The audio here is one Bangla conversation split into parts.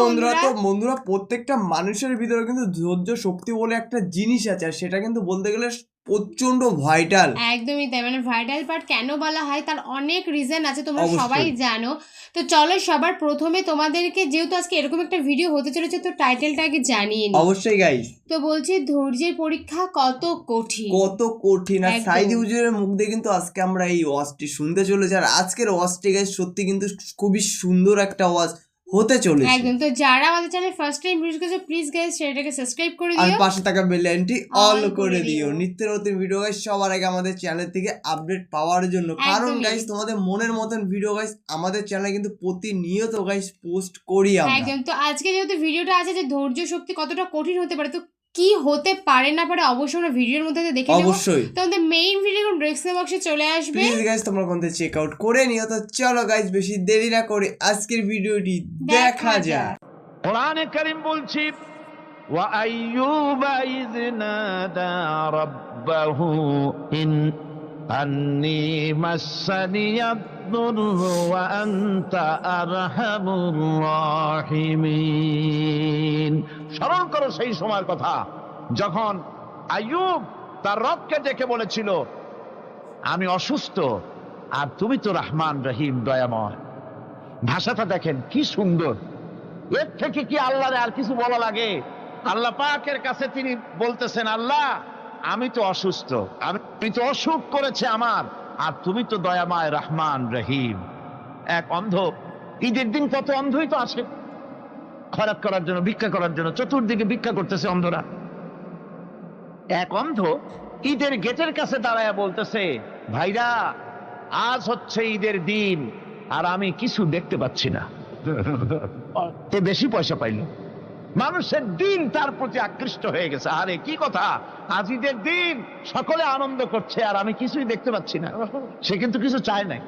বন্ধুরা তো বন্ধুরা প্রত্যেকটা মানুষের ভিতরে কিন্তু ধৈর্য শক্তি বলে একটা জিনিস আছে আর সেটা কিন্তু বলতে গেলে প্রচণ্ড ভাইটাল একদমই তাই মানে ভাইটাল পার্ট কেন বলা হয় তার অনেক রিজন আছে তোমরা সবাই জানো। তো চলো সবার প্রথমে তোমাদেরকে যেহেতু আজকে এরকম একটা ভিডিও হতে চলেছে তো টাইটেলটা আগে জানিয়ে নি অবশ্যই গাইস তো বলছি ধৈর্যের পরীক্ষা কত কঠিন? কত কঠিন আর সাইদি হুজুরের মুখ দিয়ে কিন্তু আজকে আমরা এই ওয়াজটি শুনতে চলেছি আর আজকের ওয়াজটি গাইস সত্যি কিন্তু খুবই সুন্দর একটা ওয়াজ। হতে চলেছে। একদম তো যারা আমাদের চ্যানেল ফার্স্ট টাইম ভিজিট করেছে প্লিজ গাইস সেটাকে সাবস্ক্রাইব করে দিও। আর পাশে থাকা বেল আইকনটি অল করে দিও। নিত্য নতুন ভিডিও গাইস সবার আগে আমাদের চ্যানেল থেকে আপডেট পাওয়ার জন্য। কারণ। গাইস তোমাদের মনের মতন ভিডিও গাইস আমাদের চ্যানেলে কিন্তু প্রতিনিয়ত গাইস পোস্ট করি আমরা। একদম তো আজকে যেহেতু ভিডিওটা আছে যে ধৈর্য শক্তি কতটা কঠিন হতে পারে তো কি হতে পারে না পারে অবশ্যই আমরা ভিডিওর মধ্যে দিয়ে দেখে নেবো অবশ্যই তো আমাদের মেইন ভিডিও ডেসক্রিপশন বক্সে চলে আসবে প্লিজ গাইস তোমরা ওখান থেকে চেক আউট করে নিও তো চলো গাইস বেশি দেরি না করে আজকের ভিডিওটি দেখা দেখা যাক কোরআনে কারিম বলছি وأيوب إذ نادى ربه إن أني مسني الضر وأنت أرحم الراحمين স্মরণ করো সেই সময়ের কথা। যখন আইয়ুব তার রবকে ডেকে বলেছিল, আমি অসুস্থ আর তুমি তো রহমান রহিম, দয়াময়। ভাষাটা দেখেন কি সুন্দর। এর থেকে কি আল্লাহরে আর কিছু বলা লাগে? আল্লাহ পাকের কাছে তিনি বলতেছেন, আল্লাহ, আমি তো অসুস্থ, আমি তো অসুখ করেছে আমার, আর তুমি তো দয়াময়, রহমান রহিম। এক অন্ধ, ঈদের দিন কত অন্ধই তো আসে। খরাত করার জন্য ভিক্ষা করার জন্য চতুর্দিকে ভিক্ষা করতেছে অন্ধরা। এক অন্ধ ঈদের গেটের কাছে দাঁড়ায় বলতেছে ভাইরা আজ হচ্ছে ঈদের দিন আর আমি কিছু দেখতে পাচ্ছি না। বেশি পয়সা পাইল। মানুষের দিন তার প্রতি আকৃষ্ট হয়ে গেছে। আরে কি কথা? আজ ঈদের দিন সকলে আনন্দ করছে আর আমি কিছুই দেখতে পাচ্ছি না। সে কিন্তু কিছু চায় নাই।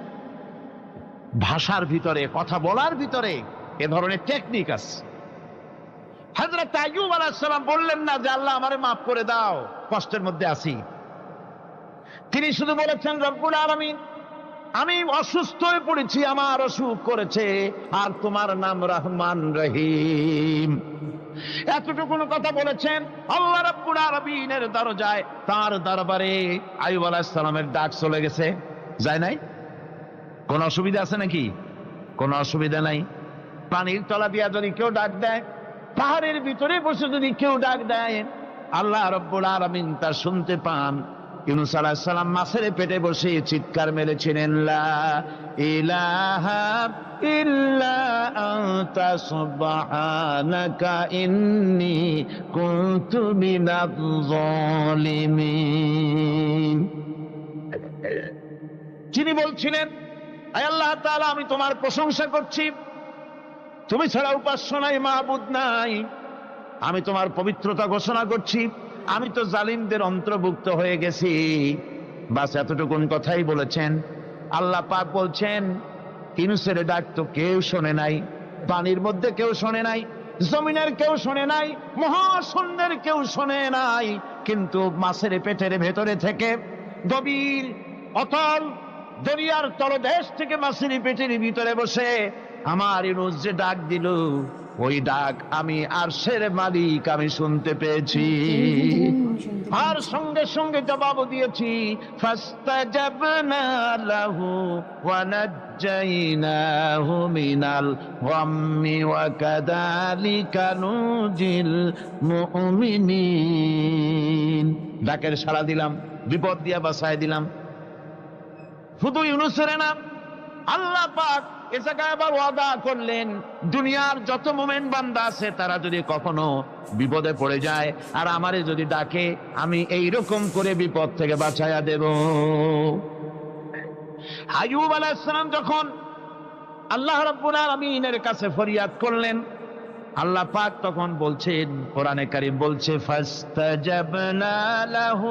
ভাষার ভিতরে কথা বলার ভিতরে এ ধরনের টেকনিক আছে। হজরত আইয়ুব আলাইসালাম বললেন না যে আল্লাহ আমারে মাফ করে দাও, কষ্টের মধ্যে আছি। তিনি শুধু বলেছেন, রব্বুল আলামিন, আমি অসুস্থ হয়ে পড়েছি, আমার অসুখ করেছে, আর তোমার নাম রহমান রহিম। এতটুকুন কথা বলেছেন? আল্লাহ রাব্বুল আলামিনের দরজায় তার দরবারে আইয়ুব আলাইহিস সালামের ডাক চলে গেছে। যায় নাই? কোন অসুবিধা আছে নাকি? কোন অসুবিধা নাই? পানির তলা দিয়া যদি কেউ ডাক দেয় পাহাড়ের ভিতরে বসে যদি কেউ ডাক দেয়, আল্লাহ রব্বুল আলামিন তা শুনতে পান। ইউনুস আলাইহিস সালাম মাছের পেটে বসে চিৎকার মেরেছিলেন যিনি বলছিলেন আল্লাহ তাআলা, আমি তোমার প্রশংসা করছি। তুমি ছাড়া উপাস্য নাই মাহবুদ নাই। আমি তোমার পবিত্রতা ঘোষণা করছি। আমি তো জালিমদের অন্তর্ভুক্ত হয়ে গেছি। বাস এতটুকুন কথাই বলেছেন। আল্লাহ পাক বলছেন ইনুসের ডাক তো কেউ শোনে নাই, পানির মধ্যে কেউ শোনে নাই, জমিনের কেউ শোনে নাই, মহাশূন্যের কেউ শোনে নাই। কিন্তু মাছের পেটের ভেতরে থেকে গভীর, অতল, দরিয়ার তলদেশ থেকে মাছের পেটের ভিতরে বসে আমার ইনুস যে ডাক দিল, ওই ডাক আমি আরশের মালিক আমি শুনতে পেয়েছি। আর সঙ্গে সঙ্গে জবাব দিয়েছি ডাকের সাড়া দিলাম, বিপদ দিয়া বাসায় দিলাম। শুধু ইউনুসের নাম, আল্লাহ পাক এ জায়গায় আবার ওয়াদা করলেন, দুনিয়ার যত মোমেন বান্দা আছে, তারা যদি কখনো বিপদে পড়ে যায়, আর আমারে যদি ডাকে, আমি এই রকম করে বিপদ থেকে বাঁচাইয়া দেব। আয়ুব আলাইসালাম যখন আল্লাহ রাব্বুল আলামিনের কাছে ফরিয়াদ করলেন, আল্লাহ পাক তখন বলছেন, কোরআনে কারিম বলছে, ফাস্তাজাবনা লাহু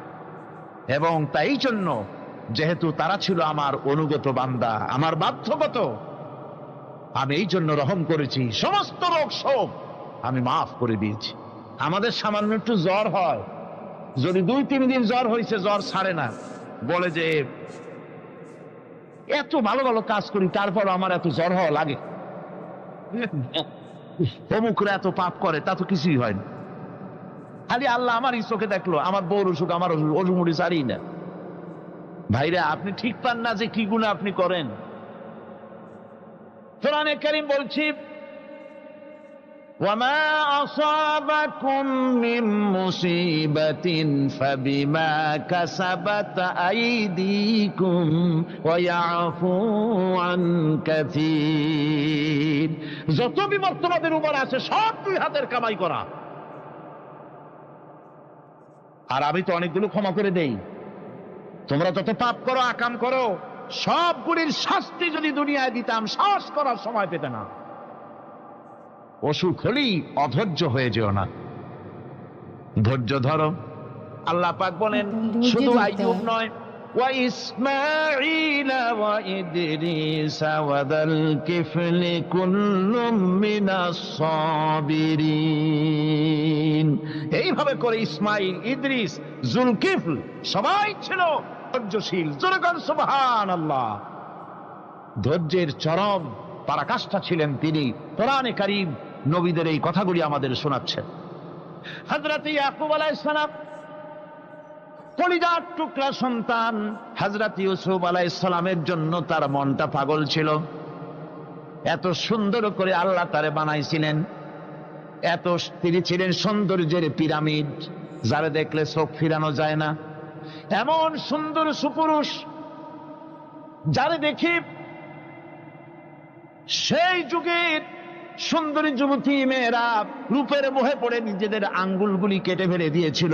এবং তাই জন্য যেহেতু তারা ছিল আমার অনুগত বান্দা, আমার বাধ্যগত, আমি এই জন্য রহম করেছি, সমস্ত রোগ শোক আমি মাফ করে দিয়েছি। আমাদের সামান্য একটু জ্বর হয়। যদি দুই, তিন দিন জ্বর হয়েছে জ্বর ছাড়ে না। বলে যে, এত ভালো ভালো কাজ করি, তারপর আমার এত জ্বর হওয়া লাগে? অমুকরা এত পাপ করে, তা তো কিছুই হয় না। খালি আল্লাহ আমার চোখে দেখলো আমার বউর অসুখ আমার অসুমুড়ি সারি না ভাইরা আপনি ঠিক পান না যে কি গুণ আপনি করেন কোরআনে কারিম বলছি وما أصابكم من مصيبة فبما كسبت أيديكم ويعفو عن كثير যত বিপদ তোমাদের উপর আছে সব দুই হাতের কামাই করা আর আমি তো অনেকগুলো ক্ষমা করে দেই। তোমরা যত পাপ করো আকাম করো সবগুলির শাস্তি যদি দুনিয়ায় দিতাম সাহস করার সময় পেতে না। অসুখ হলেই অধৈর্য হয়ে যেও না। ধৈর্য ধরো। আল্লাহ পাক বলেন শুধু নয় ওয়া ইসমাইল وإدريس وذا الكفل كل من الصابرين এইভাবে করে ইসমাইল ইদ্রিস জুলকিফল সবাই ছিল ধৈর্যশীল জোরগান সুবহান আল্লাহ ধৈর্যের চরম পরাকাষ্ঠা ছিলেন তিনি কোরআনে কারিম নবীদের এই কথাগুলি আমাদের শোনাচ্ছেন হজরত ইয়াকুব আলাইহিস সালাম কলিজার টুকরা সন্তান হজরত ইউসুফ আলাইসালামের জন্য তার মনটা পাগল ছিল। এত সুন্দর করে আল্লাহ তারে বানাইছিলেন। এত তিনি ছিলেন সৌন্দর্যের পিরামিড, যারে দেখলে চোখ ফিরানো যায় না। এমন সুন্দর সুপুরুষ, যারে দেখি সেই যুগের সুন্দরী যুবতী মেয়েরা রূপের মোহে পড়ে নিজেদের আঙ্গুলগুলি কেটে ফেলে দিয়েছিল।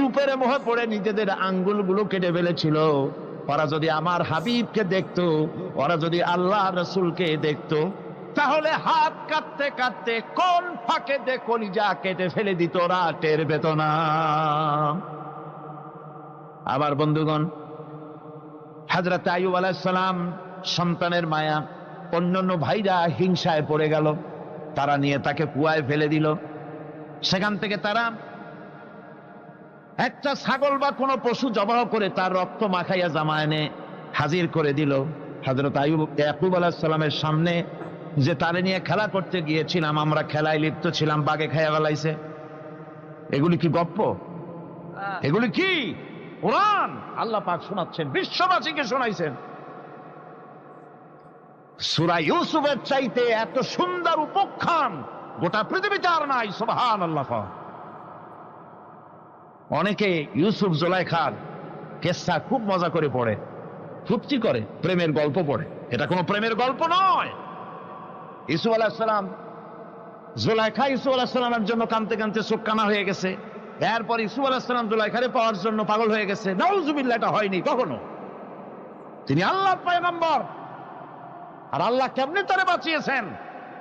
রূপের মোহে পড়ে নিজেদের আঙ্গুলগুলো কেটে ফেলেছিল। ওরা যদি আমার হাবিবকে দেখতো, ওরা যদি আল্লাহ রসুলকে দেখতো, তাহলে হাত কাটতে কাটতে কোন ফাঁকে দে কলিজা কেটে ফেলে দিত, ওরা টের পেত না। আবার বন্ধুগণ হাজরত আয়ুব আলাইসালাম সন্তানের মায়া, অন্যান্য ভাইরা হিংসায় পড়ে গেল। তারা নিয়ে তাকে কুয়ায় ফেলে দিল। সেখান থেকে তারা একটা ছাগল বা কোনো পশু জবাহ করে তার রক্ত মাখাইয়া জামা এনে হাজির করে দিল। হাজরত আয়ুব ইয়াকুব আলাহিসাল্লামের সামনে যে তারে নিয়ে খেলা করতে গিয়েছিলাম আমরা খেলায় লিপ্ত ছিলাম বাগে খাইয়া বেলাইছে এগুলি কি গপ্প? এগুলি কি? কোরআন? আল্লাহ পাক শোনাচ্ছেন বিশ্ববাসীকে শোনাইছেন। সুরা ইউসুফের চাইতে এত সুন্দর উপখ্যান গোটা পৃথিবীতে আর নাই সুবহান আল্লাহ অনেকে ইউসুফ জোলাইখার কেসা খুব মজা করে পড়ে ফুর্তি করে, প্রেমের গল্প পড়ে। এটা কোনো প্রেমের গল্প নয়। ইসুফ আলাহিসাল্লাম জোলাইখা ইসুফ আলাহিসাল্লামের জন্য কানতে কানতে চোখ কানা হয়ে গেছে। এরপর ইসু আলাহিসাল্লাম জোলাইখারে পাওয়ার জন্য পাগল হয়ে গেছে। নাউজুবিল্লাহ, এটা হয়নি কখনো। তিনি আল্লাহ পয়গম্বর। আর আল্লাহ কেমনে তারে বাঁচিয়েছেন?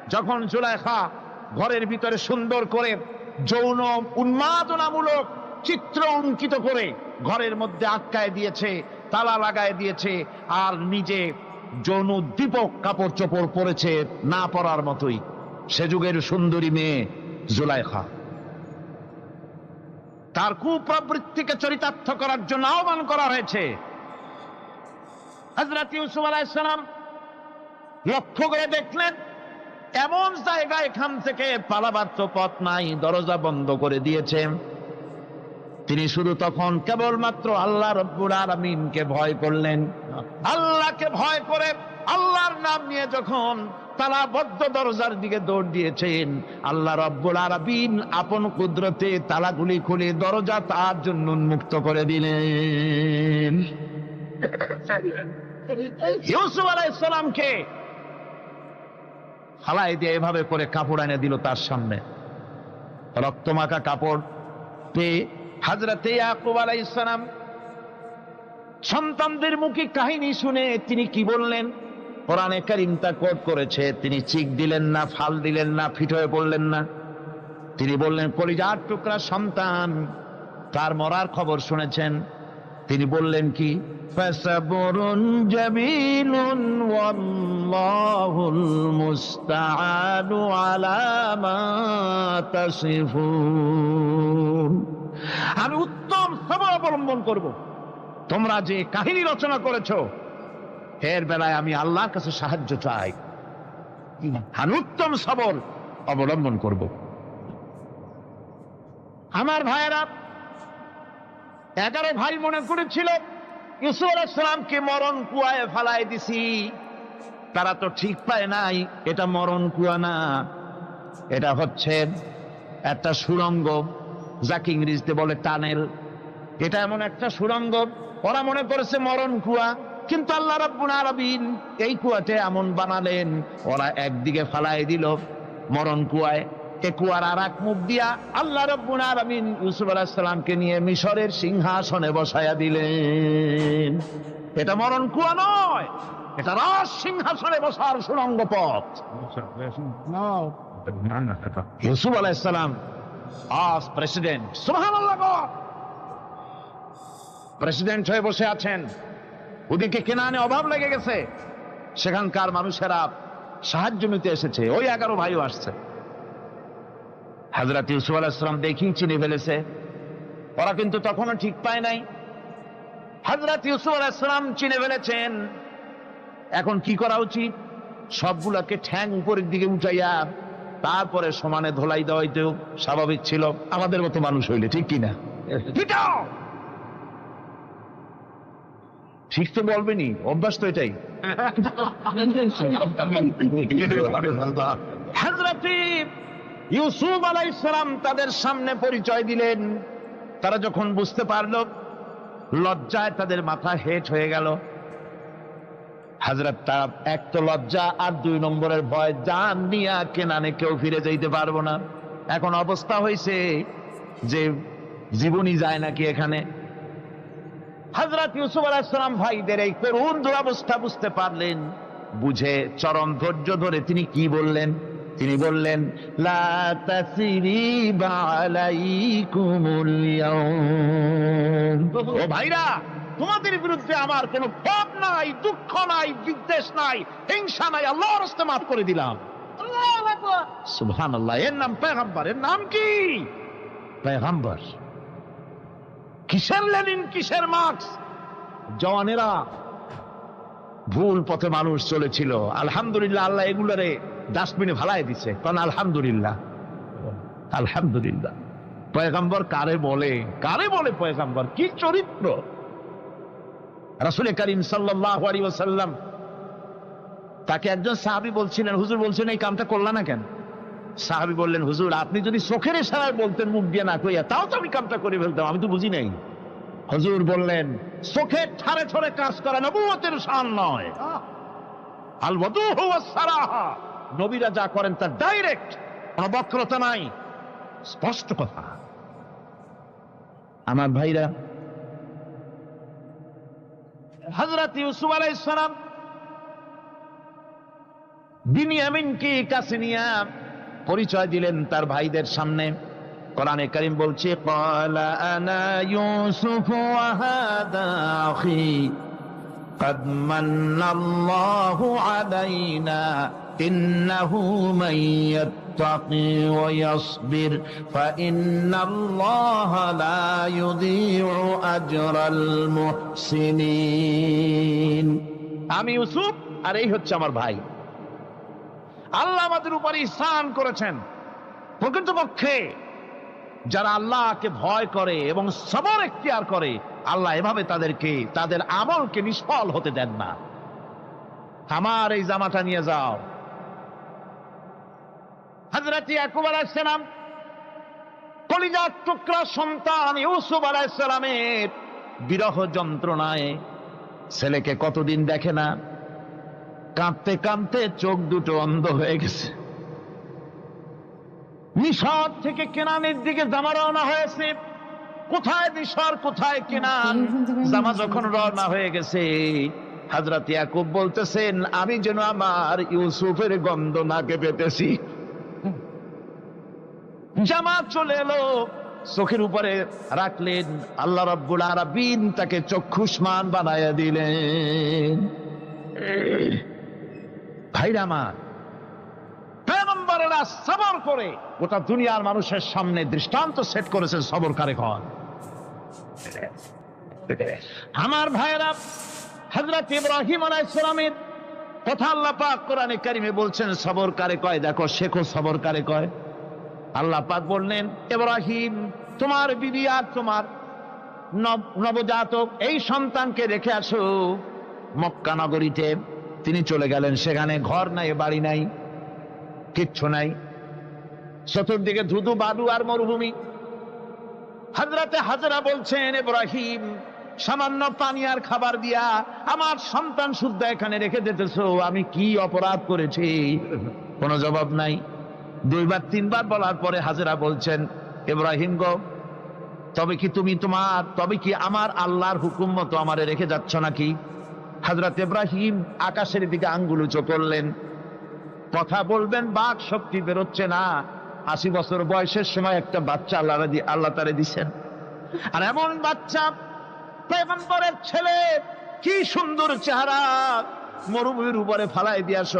যখন জুলাইখা ঘরের ভিতরে সুন্দর করে যৌন উন্মাদনামূলক চিত্র অঙ্কিত করে ঘরের মধ্যে আটকায় দিয়েছে, তালা লাগায় দিয়েছে, আর নিজে যৌন দীপক কাপড় চোপড় পরেছে না পরার মতোই। সে যুগের সুন্দরী মেয়ে জুলাইখা। তার কুপ্রবৃত্তিকে চরিতার্থ করার জন্য আহ্বান করা হয়েছে। হজরত ইউসুফ আলাইসালাম লক্ষ্য করে দেখলেন, এমন জায়গা এখান থেকে পালাবার তো পথ নাই, দরজা বন্ধ করে দিয়েছে তিনি শুধু তখন কেবলমাত্র আল্লাহ রব্বুর আলমিনকে ভয় করলেন। আল্লাহকে ভয় করে আল্লাহর নাম নিয়ে যখন তালাবদ্ধ দরজার দিকে দৌড় দিয়েছেন, আল্লাহ রব্বুল আরবিন আপন কুদরতে তালাগুলি খুলে দরজা তার জন্য উন্মুক্ত করে দিলেন। ইউসুফ আলাইসালামকে ফালাই দিয়ে এভাবে করে কাপড় এনে দিল তার সামনে। রক্তমাখা কাপড় পেয়ে হাজরাতে ইয়াকুব আলাইসালাম সন্তানদের মুখে কাহিনী শুনে তিনি কি বললেন? কোরআনে কারিম তা কোট করেছে, তিনি চিক দিলেন না, ফাল দিলেন না, ফিট হয়ে পড়লেন না। তিনি বললেন, কলিজার টুকরা সন্তান। তার মরার খবর শুনেছেন। তিনি বললেন কি? মুস্তাআনু আলা মা তাসিফুন। আমি উত্তম সবর অবলম্বন করব। তোমরা যে কাহিনী রচনা করেছ, এর বেলায় আমি আল্লাহর কাছে সাহায্য চাই। আমি উত্তম সবর অবলম্বন করব। আমার ভাইয়েরা, এগারো ভাই মনে করেছিল ইসুফ আলাইসালামকে মরণ কুয়ায় ফালাই দিছি। তারা তো ঠিক পায় নাই, এটা মরণ কুয়া না। এটা হচ্ছে একটা সুরঙ্গ। যাকে ইংরেজিতে বলে টানেল। এটা এমন একটা সুরঙ্গ ওরা মনে করেছে মরণ কুয়া কিন্তু আল্লাহ রাব্বুল আলামিন এই কুয়াতে এমন বানালেন। ওরা একদিকে ফালাই দিল মরণ কুয়ায় এ কুয়ার আর এক মুখ দিয়া আল্লাহ রব্বুল আলামিন ইউসুফ আলাইহিস সালামকে নিয়ে মিশরের সিংহাসনে বসায়া দিলেন। এটা মরণ কুয়া নয় এটা রাজ সিংহাসনে বসার সুরঙ্গ পথ। ইউসুফ আলাইহিস সালাম আজ প্রেসিডেন্ট প্রেসিডেন্ট হয়ে বসে আছেন। ওদিকে কেনানে অভাব লেগে গেছে। সেখানকার মানুষেরা সাহায্য নিতে এসেছে। ওই এগারো ভাইও আসছে। হাজরাত ইউসুফ আলাহিসাম দেখি চিনে ফেলেছে। ওরা কিন্তু তখনও ঠিক পায় নাই। হাজরাত ইউসুফ আলাহিসাম চিনে ফেলেছেন। এখন কি করা উচিত? সবগুলাকে ঠ্যাং উপরের দিকে উঠাইয়া তারপরে সমানে ধোলাই দেওয়াইতেও স্বাভাবিক ছিল। আমাদের মতো মানুষ হইলে ঠিক কিনা? ঠিক তো বলবেনি অভ্যাস তো এটাই। ইউসুফ আলাইসালাম তাদের সামনে পরিচয় দিলেন। তারা যখন বুঝতে পারল লজ্জায় তাদের মাথা হেট হয়ে গেল। হাজরত তারা এক তো লজ্জা আর দুই নম্বরের ভয়, জান নিয়ে কেনানে কেউ ফিরে যাইতে পারব না। এখন অবস্থা হয়েছে যে জীবনই যায় নাকি এখানে। হজরত ইউসুফ আলাহিসাম ভাইদের এই করুণ দুরবস্থা বুঝতে পারলেন, বুঝে চরম ধৈর্য ধরে তিনি কি বললেন? তিনি বললেন ও ভাইরা তোমাদের বিরুদ্ধে আমার কোনো পাপ নাই, দুঃখ নাই, বিদ্বেষ নাই, হিংসা নাই, আল্লাহর হস্তে মাফ করে দিলাম। সুবহানাল্লাহ, এর নাম পেগাম্বার এর নাম কি? পেগাম্বার কিসের লেনিন, কিসের মার্কস? জওয়ানেরা, ভুল পথে মানুষ চলেছিল। আলহামদুলিল্লাহ, আল্লাহ এগুলারে ডাস্টবিনে ভালাই দিছে। কারণ আলহামদুলিল্লাহ আলহামদুলিল্লাহ। পয়গাম্বর কারে বলে? কারে বলে পয়গাম্বর? কি চরিত্র? রাসুল করিম ওসাল্লাম তাকে একজন সাহাবি বলছিলেন, হুজুর, বলছেন এই কামটা করলা না কেন? সাহাবি বললেন, হুজুর, আপনি যদি চোখের ইশারায় বলতেন, মুখ দিয়ে না কইয়া, তাও তো আমি কামটা করে ফেলতাম, আমি তো বুঝি নাই। হুজুর বললেন, চোখের ঠারে ঠরে কাজ করা নবুয়তের শান নয়। আল নবীরা যা করেন তার ডাইরেক্ট কোনো বক্রতা নাই। স্পষ্ট কথা। আমার ভাইরা হযরত ইউসুফ আলাইহিস সালাম বিনিয়ামিনকে কাছে নিয়ে পরিচয় দিলেন তার ভাইদের সামনে কোরআনে করিম বলছে ক্বালা আনা ইউসুফ ওয়া হাদা আখি قد من الله علينا إنه من يتقي ويصبر فإن الله لا يضيع أجر المحسنين আমি ইউসুফ আর এই হচ্ছে আমার ভাই আল্লাহ আমাদের উপর ইহসান করেছেন প্রকৃতপক্ষে যারা আল্লাহকে ভয় করে এবং সবর এখতিয়ার করে আল্লাহ এভাবে তাদেরকে তাদের আমলকে নিষ্ফল হতে দেন না আমার এই জামাটা নিয়ে যাও হজরত ইয়াকুব আলাইসালাম কলিজার টুকরা সন্তান ইউসুফ আলাইসালামের বিরহ যন্ত্রণায় ছেলেকে কতদিন দেখে না? কাঁদতে কাঁদতে চোখ দুটো অন্ধ হয়ে গেছে। মিশর থেকে কেনানের দিকে জামা রওনা হয়েছে। কোথায় মিশর, কোথায় কেনান? জামা যখন রওনা হয়ে গেছে হাজরত ইয়াকুব বলতেছেন, আমি যেন আমার ইউসুফের গন্ধ নাকে পেতেছি জামা চলে এলো। চোখের উপরে রাখলেন। আল্লাহ রব্বুল আরাবিন তাকে চক্ষুষ্মান বানাইয়া দিলেন। ভাইরা আমার, পেগম্বরেরা সবর করে গোটা দুনিয়ার মানুষের সামনে দৃষ্টান্ত সেট করেছেন আমার কথা আল্লাহ কোরআনে কারিমে বলছেন, সবর কারে কয়? দেখো, শেখো সবর কারে কয়। আল্লাহ পাক বললেন, ইব্রাহিম, তোমার বিবি আর তোমার নব- নবজাতক এই সন্তানকে রেখে আসো। মক্কা নগরীতে তিনি চলে গেলেন। সেখানে ঘর নাই, বাড়ি নাই, কিচ্ছু নাই। চতুর্দিকে ধুধু, বালু আর মরুভূমি। হাজরাতে হাজরা বলছেন, ইব্রাহিম, সামান্য পানি আর খাবার দিয়া আমার সন্তান শুদ্ধ এখানে রেখে দিতেছো। আমি কি অপরাধ করেছি? কোনো জবাব নাই। দুইবার, তিনবার বলার পরে হাজরা বলছেন, ইব্রাহিম গো, তবে কি তুমি তোমার, তবে কি আমার আল্লাহর হুকুম মতো আমারে রেখে যাচ্ছ নাকি? হাজরত ইব্রাহিম আকাশের দিকে আঙ্গুল উঁচু করলেন। কথা বলবেন, বাক শক্তি বেরোচ্ছে না। আশি বছর বয়সের সময় একটা বাচ্চা আল্লাহ আল্লাহ তারে দিছেন। আর এমন বাচ্চা পেগম্বরের ছেলে, কি সুন্দর চেহারা। মরুভূমির উপরে ফালাই দিয়াছ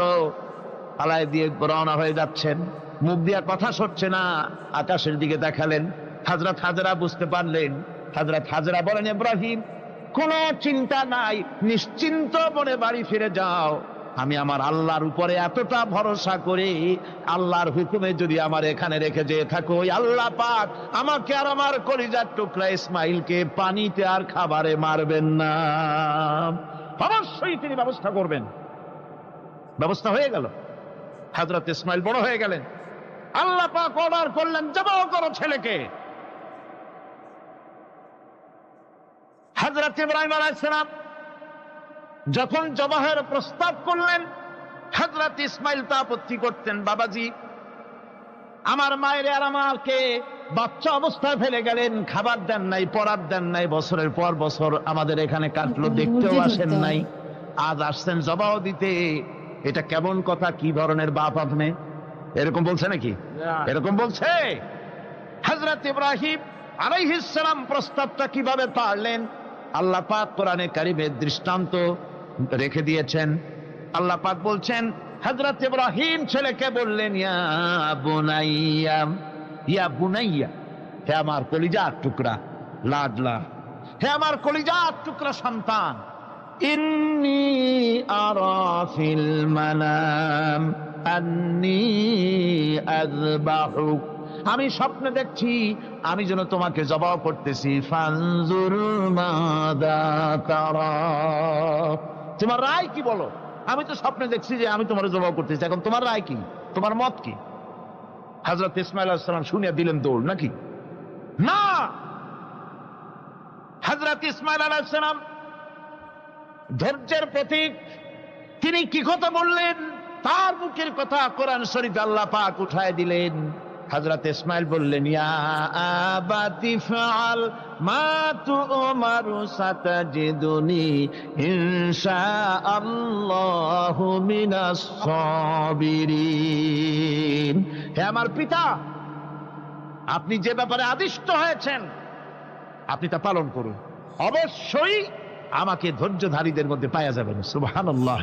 ফালাই দিয়ে রওনা হয়ে যাচ্ছেন। মুখ দিয়া কথা সরছে না। আকাশের দিকে দেখালেন। হাজরাত হাজরা বুঝতে পারলেন। হাজরাত হাজরা বলেন, ইব্রাহিম, কোনো চিন্তা নাই। নিশ্চিন্ত মনে বাড়ি ফিরে যাও। আমি আমার আল্লাহর উপরে এতটা ভরসা করি আল্লাহর হুকুমে যদি আমার এখানে রেখে যেয়ে থাকো, ওই আল্লাহ পাক আমাকে আর আমার কলিজার টুকরা ইসমাইলকে পানিতে আর খাবারে মারবেন না। অবশ্যই তিনি ব্যবস্থা করবেন। ব্যবস্থা হয়ে গেল। হাজরত ইসমাইল বড় হয়ে গেলেন। আল্লাহ পাক অর্ডার করলেন জবাব করো ছেলেকে। হাজরত ইব্রাহিম আলাইসালাম যখন জবাহের প্রস্তাব করলেন হজরত ইসমাইল তা আপত্তি করতেন বাবাজি আমার মায়ের আর আমাকে বাচ্চা অবস্থায় ফেলে গেলেন খাবার দেন নাই পড়ার দেন নাই বছরের পর বছর আমাদের এখানে কাটলো দেখতেও আসেন নাই। আজ আসছেন জবাও দিতে। এটা কেমন কথা কি ধরনের বাপ আপনি? এরকম বলছে নাকি? এরকম বলছে? হজরত ইব্রাহিম আলাইহিসসালাম প্রস্তাবটা কীভাবে পারলেন? আল্লাহ পাক কোরআনে কারিমের দৃষ্টান্ত রেখে দিয়েছেন। আল্লাহ পাক বলছেন হজরত ইব্রাহিম ছেলেকে বললেন ইয়া বুনাইয়া ইয়া বুনাইয়া হে আমার কলিজার টুকরা লাডলা হে আমার কলিজার টুকরা সন্তান ইন্নি আরা ফিল মানাম। আমি স্বপ্নে দেখছি, আমি যেন তোমাকে জবাব করতেছি তোমার রায় কি বলো? আমি তো স্বপ্নে দেখছি যে আমি তোমার জবাব করতেছি, এখন তোমার রায় কি? তোমার মত কি? হাজরত ইসমাইল সালাম শুনিয়া দিলেন দৌড়, নাকি? না! হাজরত ইসমাইল আলাইসালাম ধৈর্যের প্রতীক। তিনি কি কথা বললেন? তার মুখের কথা কোরআন শরীফ আল্লাহ পাক উঠায় দিলেন। হযরত ইসমাইল বললেন আমার পিতা, আপনি যে ব্যাপারে আদিষ্ট হয়েছেন, আপনি তা পালন করুন। অবশ্যই আমাকে ধৈর্যধারীদের মধ্যে পাওয়া যাবেন। সুবহানাল্লাহ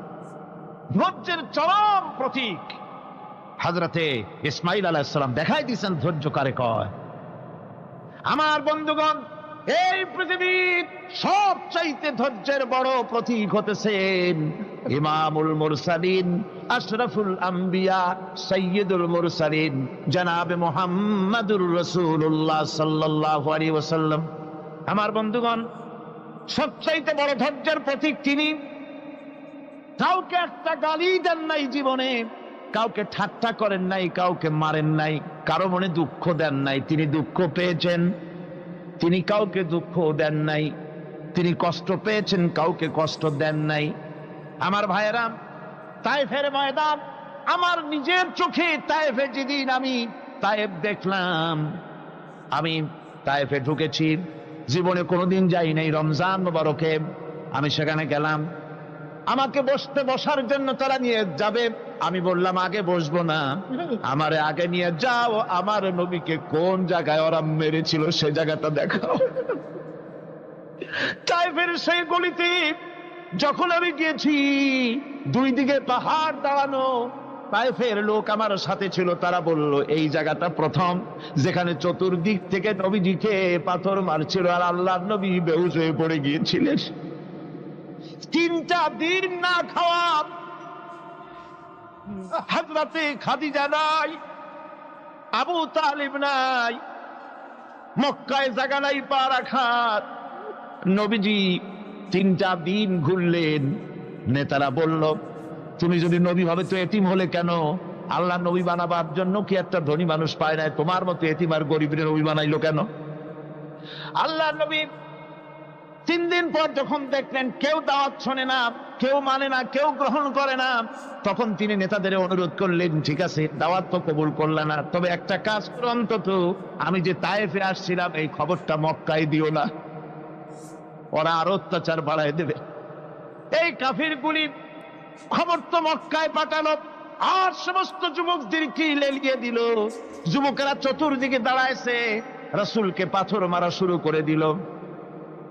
ধৈর্যের চরম প্রতীক। হাজরতে ইসমাইল আলাহিসাল্লাম দেখাই দিয়েছেন, ধৈর্য কারে কয়? আমার বন্ধুগণ, এই পৃথিবীর সব চাইতে ধৈর্যের বড় প্রতীক হতেছেন ইমামুল মুরসালিন, আশরাফুল আম্বিয়া সৈয়দুল মুরসালিন, জনাবে মোহাম্মদুর রসুল্লাহ সাল্লাল্লাহু আলাইহি ওয়াসাল্লাম। আমার বন্ধুগণ, সবচাইতে বড় ধৈর্যের প্রতীক তিনি কাউকে একটা গালি দেন নাই জীবনে, কাউকে ঠাট্টা করেন নাই, কাউকে মারেন নাই, কারও মনে দুঃখ দেন নাই। তিনি দুঃখ পেয়েছেন, তিনি কাউকে দুঃখ দেন নাই। তিনি কষ্ট পেয়েছেন, কাউকে কষ্ট দেন নাই। আমার ভাইয়েরা, তাইফের ময়দান, আমার নিজের চোখে তাইফে যেদিন আমি তাইফ দেখলাম, আমি তাইফে ঢুকেছি। জীবনে কোনোদিন যাই নাই রমজান মোবারকে। আমি সেখানে গেলাম আমাকে বসতে বসার জন্য তারা নিয়ে যাবে। আমি বললাম, আগে বসবো না। আমারে আগে নিয়ে যাও। আমার নবীকে কোন জায়গায় ওরা মেরেছিল সে জায়গাটা দেখাও। তাইফের সেই গলিতে যখন আমি গিয়েছি, দুই দিকে পাহাড় দাঁড়ানো তাইফের লোক আমার সাথে ছিল। তারা বলল, এই জায়গাটা প্রথম, যেখানে চতুর্দিক থেকে নবীজিকে পাথর মারছিল আর আল্লাহ নবী বেহুশ হয়ে পড়ে গিয়েছিলেন। তিনটা দিন না খাওয়া। হাজরাতে খাদিজা নাই, আবু তালিব নাই, মক্কায় জায়গা নাই পা রাখার। নবীজি তিনটা দিন ঘুরলেন। নেতারা বলল, তুমি যদি নবী ভাবে তো এতিম হলে কেন? আল্লাহ নবী বানাবার জন্য কি একটা ধনী মানুষ পায় না তোমার মতো এতিম আর গরিবের নবী বানাইলো কেন? আল্লাহ নবী তিন দিন পর যখন দেখলেন কেউ দাওয়াত শোনে না, কেউ মানে না, কেউ গ্রহণ করে না, তখন তিনি নেতাদের অনুরোধ করলেন, ঠিক আছে, দাওয়াত তো কবুল করলে না, তবে একটা কাজ করো অন্তত, আমি যে তায়েফে আসছিলাম, এই খবরটা মক্কায় দিও না। ওরা আরও অত্যাচার বাড়ায় দেবে। এই কাফির গুলি খবর তো মক্কায় পাঠালো, আর সমস্ত যুবকদেরকে লেলিয়ে দিল? যুবকেরা চতুর্দিকে দাঁড়াইছে, রাসূলকে পাথর মারা শুরু করে দিল।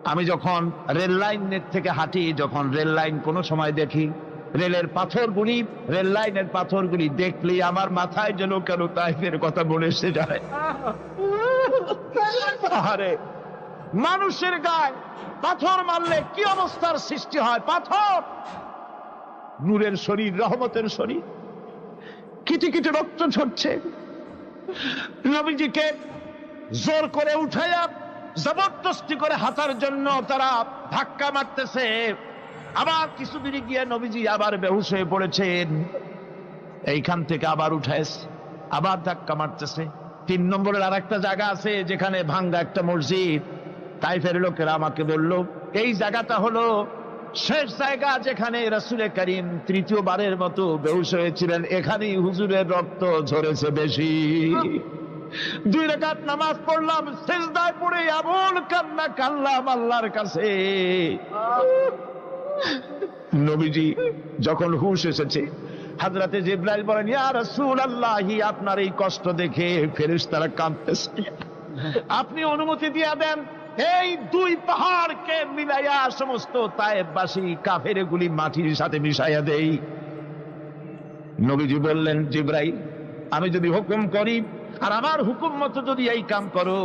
আমি যখন রেল লাইনের থেকে হাঁটি, যখন রেল লাইন কোনো সময় দেখি, রেলের পাথরগুলি, রেল লাইনের পাথরগুলি দেখলেই আমার মাথায় যেন কেন তাইফের কথা মনে এসে যায়। মানুষের গায়ে পাথর মারলে কি অবস্থার সৃষ্টি হয়? পাথর! নূরের শরীর, রহমতের শরীর। কিটি কিটি রক্ত ঝরছে। নবীজিকে জোর করে উঠাইয়া জবরদস্তি করে হাতার জন্য তারা ধাক্কা মারতেছে। আবার কিছুদিন গিয়ে নবীজি আবার বেহুশ হয়ে পড়েছেন। এইখান থেকে আবার উঠাইস আবার ধাক্কা মারতেছে। তিন নম্বরের আর একটা জায়গা আছে যেখানে ভাঙ্গা একটা মসজিদ। তাই তাইফের লোকেরা আমাকে বলল, এই জায়গাটা হলো শেষ জায়গা যেখানে রাসুলে করিম তৃতীয়বারের মতো বেহুশ হয়েছিলেন। এখানেই হুজুরের রক্ত ঝরেছে বেশি। দুই রেখাত নামাজ পড়লাম শেষদায় পড়ে এমন কান্না কানলাম আল্লাহর কাছে। নবীজি যখন হুশ এসেছে, হাজরাতে জিব্রাইল বলেন, ইয়া রাসূলুল্লাহি, আপনার এই কষ্ট দেখে ফেরেশতারা কাঁদতেছে। আপনি অনুমতি দিয়ে দেন, এই দুই পাহাড়কে মিলাইয়া সমস্ত তায়েববাসী কাফের গুলি মাটির সাথে মিশাইয়া দেই। নবীজি বললেন, জিব্রাইল, আমি যদি হুকুম করি আর আমার হুকুম মতো যদি এই কাম করো,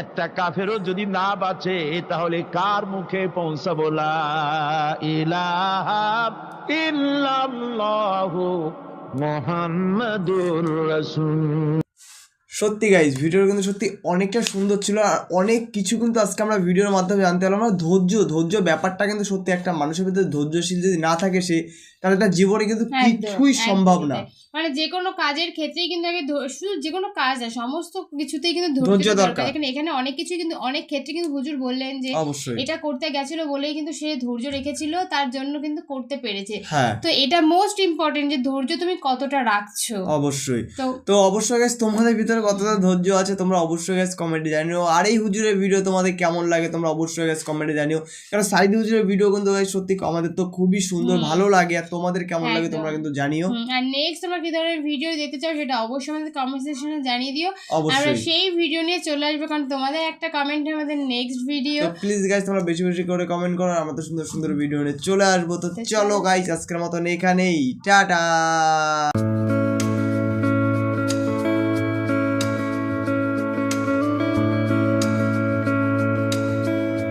একটা কাফেরও যদি না বাঁচে, তাহলে কার মুখে পৌঁছাবো? সত্যি গাইজ ভিডিওটা কিন্তু সত্যি অনেকটা সুন্দর ছিল, আর অনেক কিছু কিন্তু আজকে আমরা ভিডিওর মাধ্যমে জানতে পারলাম। না ধৈর্য ধৈর্য ব্যাপারটা কিন্তু সত্যি একটা মানুষের ভিতরে ধৈর্যশীল যদি না থাকে সে তাহলে তার জীবনে কিন্তু কিছুই সম্ভব না। মানে যে কোনো কাজের ক্ষেত্রেই কিন্তু আগে শুধু যে কোনো কাজ না সমস্ত কিছুতেই কিন্তু ধৈর্য দরকার। এখানে এখানে অনেক কিছু কিন্তু অনেক ক্ষেত্রে কিন্তু হুজুর বললেন যে এটা করতে গেছিল বলেই কিন্তু সে ধৈর্য রেখেছিল তার জন্য কিন্তু করতে পেরেছে। হ্যাঁ। তো এটা মোস্ট ইম্পর্টেন্ট যে ধৈর্য তুমি কতটা রাখছো। অবশ্যই। তো তো অবশ্যই গাইস তোমাদের ভিতরে কতটা ধৈর্য আছে তোমরা অবশ্যই গাইস কমেন্টে জানিও। আর এই হুজুরের ভিডিও তোমাদের কেমন লাগে তোমরা অবশ্যই গাইস কমেন্টে জানিও। কারণ সাইদ হুজুরের ভিডিও কিন্তু গাইস সত্যি আমাদের তো খুবই সুন্দর ভালো লাগে। আর তোমাদের কেমন লাগে তোমরা কিন্তু জানিও। আর নেক্সট তোমরা কি ধরনের ভিডিও দেখতে চাও সেটা অবশ্যই আমাদের কমেন্ট সেকশনে জানিয়ে দিও। আমরা সেই ভিডিও নিয়ে চলে আসব কারণ তোমাদের একটা কমেন্ট আমাদের নেক্সট ভিডিও তো প্লিজ গাইস তোমরা বেশি বেশি করে কমেন্ট করো আর আমাদের সুন্দর সুন্দর ভিডিও নিয়ে চলে আসব। তো চলো। গাইস আজকের মতন এখানেই। টাটা!